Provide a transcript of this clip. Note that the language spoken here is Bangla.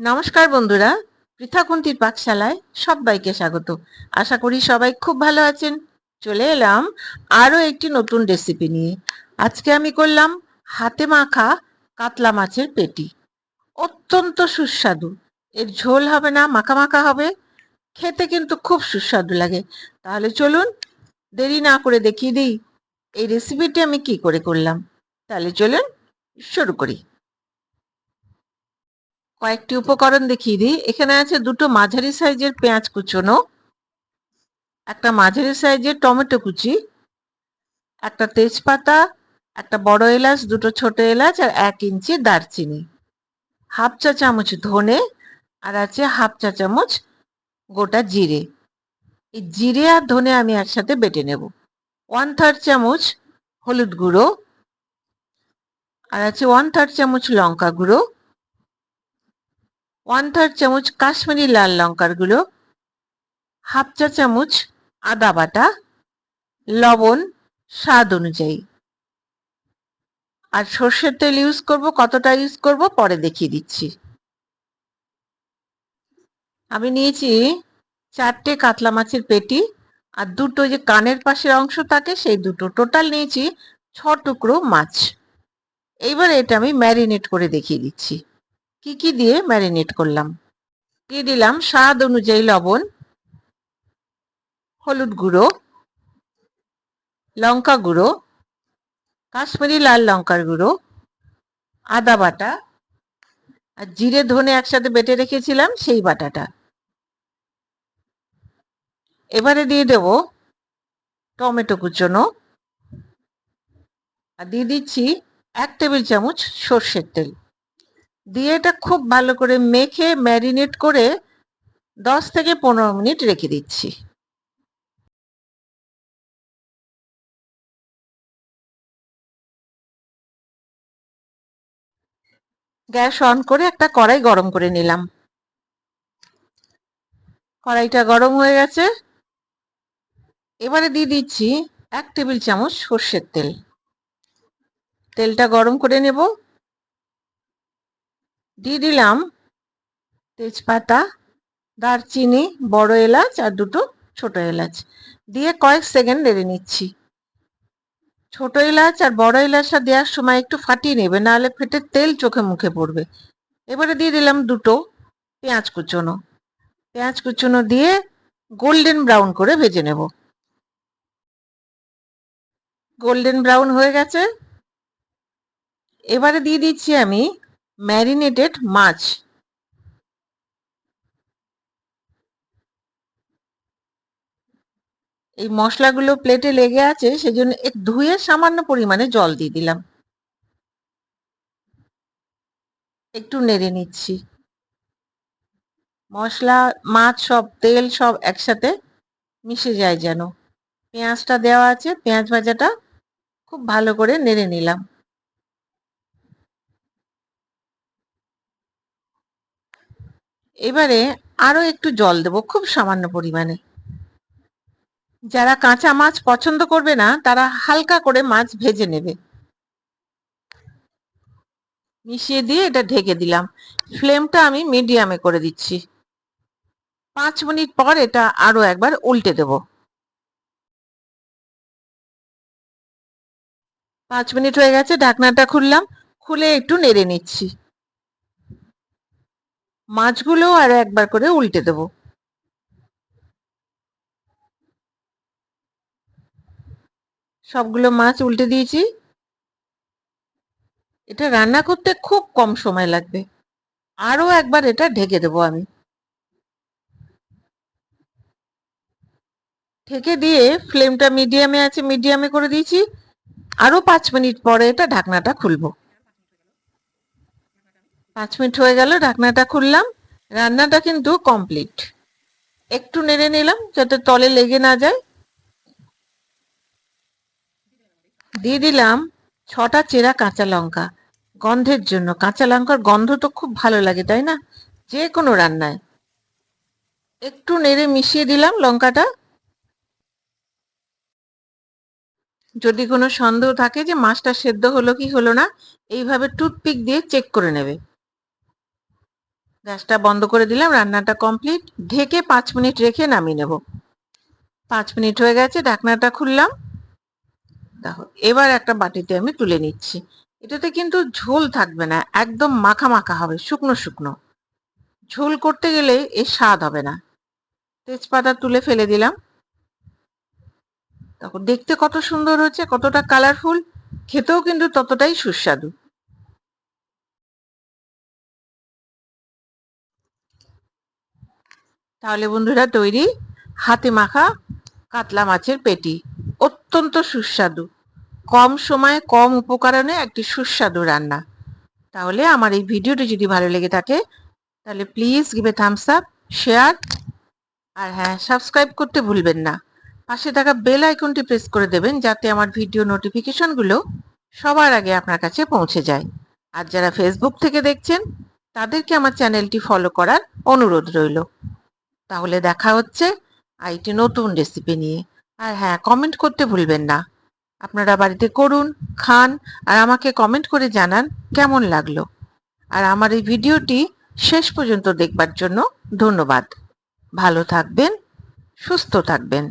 নমস্কার বন্ধুরা পৃথাকুন্তির পাকশালায় সবাইকে স্বাগত। আশা করি সবাই খুব ভালো আছেন। চলে এলাম আরও একটি নতুন রেসিপি নিয়ে। আজকে আমি করলাম হাতে মাখা কাতলা মাছের পেটি। অত্যন্ত সুস্বাদু। এর ঝোল হবে না, মাখা মাখা হবে। খেতে কিন্তু খুব সুস্বাদু লাগে। তাহলে চলুন দেরি না করে দেখিয়ে দিই এই রেসিপিটি আমি কি করে করলাম। তাহলে চলুন শুরু করি। কয়েকটি উপকরণ দেখিয়ে দিই। এখানে আছে দুটো মাঝারি সাইজের পেঁয়াজ কুচোনো, একটা মাঝারি সাইজের টমেটো কুচি, একটা তেজপাতা, একটা বড় এলাচ, দুটো ছোট এলাচ আর এক ইঞ্চি দারচিনি। হাফ চা চামচ ধনে আর আছে হাফ চা চামচ গোটা জিরে। এই জিরে আর ধনে আমি একসাথে বেটে নেব। ওয়ান থার্ড চামচ হলুদ গুঁড়ো আর আছে ওয়ান থার্ড চামচ লঙ্কা গুঁড়ো। ওয়ান থার্ড চামচ কাশ্মীরি লাল লঙ্কার গুঁড়ো, হাফ চা চামচ আদা বাটা, লবণ, স্বাদ অনুযায়ী। আর সর্ষের তেল ইউজ করব, কতটা ইউজ করব পরে দেখিয়ে দিচ্ছি। আমি নিয়েছি চারটে কাতলা মাছের পেটি আর দুটো যে কানের পাশের অংশ থাকে সেই দুটো। টোটাল নিয়েছি ছ টুকরো মাছ। এইবার এটা আমি ম্যারিনেট করে দেখিয়ে দিচ্ছি। কি কি দিয়ে ম্যারিনেট করলাম? দিয়ে দিলাম স্বাদ অনুযায়ী লবণ, হলুদ গুঁড়ো, লঙ্কা গুঁড়ো, কাশ্মীরি লাল লঙ্কার গুঁড়ো, আদা বাটা আর জিরে ধনে একসাথে বেটে রেখেছিলাম সেই বাটাটা। এবারে দিয়ে দেব টমেটো কুচনো আর দিয়ে দিচ্ছি এক টেবিল চামচ সর্ষের তেল। দিয়ে এটা খুব ভালো করে মেখে ম্যারিনেট করে দশ থেকে পনেরো মিনিট রেখে দিচ্ছি। গ্যাস অন করে একটা কড়াই গরম করে নিলাম। কড়াইটা গরম হয়ে গেছে। এবারে দিয়ে দিচ্ছি এক টেবিল চামচ সর্ষের তেল। তেলটা গরম করে নেব। দিয়ে দিলাম তেজপাতা, দারচিনি, বড় এলাচ আর দুটো ছোট এলাচ। দিয়ে কয়েক সেকেন্ড নেড়ে নিচ্ছি। ছোট এলাচ আর বড় এলাচটা দেওয়ার সময় একটু ফাটিয়ে নেবে, নাহলে ফেটে তেল চোখে মুখে পড়বে। এবারে দিয়ে দিলাম দুটো পেঁয়াজ কুচোনো। পেঁয়াজ কুচোনো দিয়ে গোল্ডেন ব্রাউন করে ভেজে নেব। গোল্ডেন ব্রাউন হয়ে গেছে। এবারে দিয়ে দিচ্ছি আমি ম্যারিনেটেড মাছ। এই মশলাগুলো প্লেটে লেগে আছে, সেজন্য এক ধুয়ে সামান্য পরিমাণে জল দিয়ে দিলাম। একটু নেড়ে নিচ্ছি। মশলা, মাছ সব, তেল সব একসাথে মিশে যায় যেন। পেঁয়াজটা দেওয়া আছে, পেঁয়াজ ভাজাটা খুব ভালো করে নেড়ে নিলাম। এবারে আরও একটু জল দেব, খুব সামান্য পরিমাণে। যারা কাঁচা মাছ পছন্দ করবে না, তারা হালকা করে মাছ ভেজে নেবে। মিশিয়ে দিয়ে এটা ঢেকে দিলাম। ফ্লেমটা আমি মিডিয়ামে করে দিচ্ছি। পাঁচ মিনিট পর এটা আরও একবার উল্টে দেব। পাঁচ মিনিট হয়ে গেছে, ঢাকনাটা খুললাম। খুলে একটু নেড়ে নিচ্ছি। মাছগুলো আরও একবার করে উল্টে দেব। সবগুলো মাছ উল্টে দিয়েছি। এটা রান্না করতে খুব কম সময় লাগবে। আরও একবার এটা ঢেকে দেবো আমি। ঢেকে দিয়ে ফ্লেমটা মিডিয়ামে আছে, মিডিয়ামে করে দিয়েছি। আরও পাঁচ মিনিট পরে এটা ঢাকনাটা খুলবো। পাঁচ মিনিট হয়ে গেল, ঢাকনাটা খুললাম। রান্নাটা কিন্তু কমপ্লিট একটু নেড়ে নিলাম যাতে তলে লেগে না যায়। দিয়ে দিলাম ছটা চেরা কাঁচা লঙ্কা। গন্ধের জন্য। কাঁচা লঙ্কার গন্ধ তো খুব ভালো লাগে, তাই না? যে কোনো রান্নায়। একটু নেড়ে মিশিয়ে দিলাম লঙ্কাটা। যদি কোনো সন্দেহ থাকে যে মাছটা সেদ্ধ হলো কি হলো না, এইভাবে টুথপিক দিয়ে চেক করে নেবে। গ্যাসটা বন্ধ করে দিলাম, রান্নাটা কমপ্লিট। ঢেকে পাঁচ মিনিট রেখে নামিয়ে নেব। পাঁচ মিনিট হয়ে গেছে, ঢাকনাটা খুললাম। দেখো, এবার একটা বাটিতে আমি তুলে নিচ্ছি। এটাতে কিন্তু ঝোল থাকবে না, একদম মাখা মাখা হবে, শুকনো শুকনো। ঝোল করতে গেলে এর স্বাদ হবে না। তেজপাতা তুলে ফেলে দিলাম। দেখো, দেখতে কত সুন্দর হচ্ছে কতটা কালারফুল খেতেও কিন্তু ততটাই সুস্বাদু। তাহলে বন্ধুরা তৈরি হাতে মাখা কাতলা মাছের পেটি। অত্যন্ত সুস্বাদু। কম সময়ে, কম উপকরণে একটি সুস্বাদু রান্না। তাহলে আমার এই ভিডিওটি যদি ভালো লেগে থাকে, তাহলে please give thumbs up share আর হ্যাঁ সাবস্ক্রাইব করতে ভুলবেন না। পাশে থাকা বেল আইকনটি প্রেস করে দেবেন যাতে আমার ভিডিও নোটিফিকেশনগুলো সবার আগে আপনার কাছে পৌঁছে যায়। আর যারা ফেসবুক থেকে দেখছেন, তাদেরকে আমার চ্যানেলটি ফলো করার অনুরোধ রইল। তাহলে দেখা হচ্ছে আইটি নতুন রেসিপি নিয়ে। আর হ্যাঁ কমেন্ট করতে ভুলবেন না। আপনারা বাড়িতে করুন, খান, আর আমাকে কমেন্ট করে জানান কেমন লাগল। আর আমার এই ভিডিওটি শেষ পর্যন্ত দেখবার জন্য ধন্যবাদ। ভালো থাকবেন, সুস্থ থাকবেন।